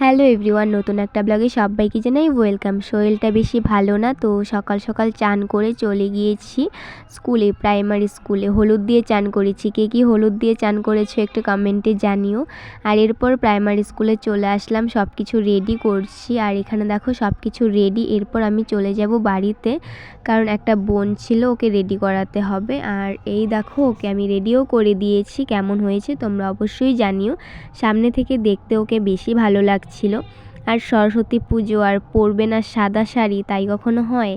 Hello everyone, নতুন একটা ব্লগে সবাইকে জানাই ওয়েলকাম। শরীরটা বেশি ভালো না, তো সকাল সকাল চান করে চলে গিয়েছি স্কুলে, প্রাইমারি স্কুলে। হলুদ দিয়ে চান করেছি। কে কী হলুদ দিয়ে চান করেছ একটু কমেন্টে জানিও। আর এরপর প্রাইমারি স্কুলে চলে আসলাম সব কিছু রেডি করছি। আর এখানে দেখো সব কিছু রেডি এরপর আমি চলে যাব বাড়িতে। কারণ একটা বোন ছিল, ওকে রেডি করাতে হবে। আর এই দেখো, ওকে আমি রেডিও করে দিয়েছি। কেমন হয়েছে তোমরা অবশ্যই জানিও। সামনে থেকে দেখতে ওকে বেশি ভালো লাগছিল আর সরস্বতী পুজো আর পরবে না সাদা শাড়ি তাই কখনো হয়?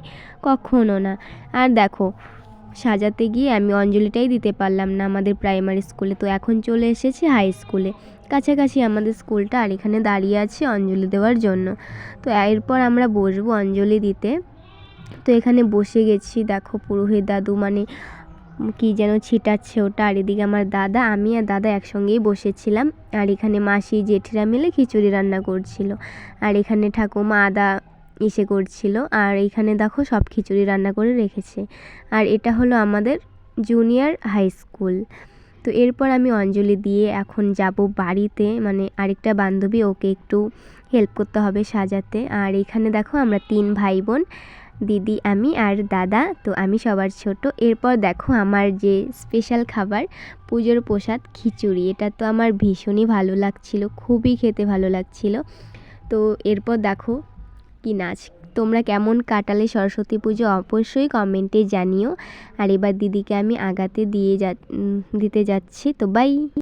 কখনো না। আর দেখো, সাজাতে গিয়ে আমি অঞ্জলিটাই দিতে পারলাম না আমাদের প্রাইমারি স্কুলে তো এখন চলে এসেছি হাই স্কুলে কাছাকাছি আমাদের স্কুলটা আর এখানে দাঁড়িয়ে আছে অঞ্জলি দেওয়ার জন্য। তো এরপর আমরা বসবো অঞ্জলি দিতে। তো এখানে বসে গেছি, দেখো পুরোহিত দাদু মানে কি যেন ছিটাচ্ছে ওটা। আর এদিকে আমার দাদা, আমি আর দাদা একসঙ্গেই বসেছিলাম। আর এখানে মাসি, জেঠিরা মিলে খিচুড়ি রান্না করছিল। আর এখানে ঠাকুমা, আদা ইসে করছিল। আর এইখানে দেখো সব খিচুড়ি রান্না করে রেখেছে। আর এটা হলো আমাদের জুনিয়র হাই স্কুল তো এরপর আমি অঞ্জলি দিয়ে এখন যাব বাড়িতে। মানে আরেকটা বান্ধবী, ওকে একটু হেল্প করতে হবে সাজাতে। আর এখানে দেখো আমরা তিন ভাই বোন। দিদি, আমি আর দাদা, তো আমি সবার ছোট। এরপর দেখো আমার যে স্পেশাল খাবার, পুজোর প্রসাদ, খিচুড়ি। এটা তো আমার ভীষণই ভালো লাগছিল, খুবই খেতে ভালো লাগছিল। তো এরপর দেখো কি নাচ। তোমরা কেমন কাটালে সরস্বতী পুজো, অবশ্যই কমেন্টে জানিও। আর এবার দিদিকে আমি আগাতে দিয়ে যা দিতে যাচ্ছি, তো বাই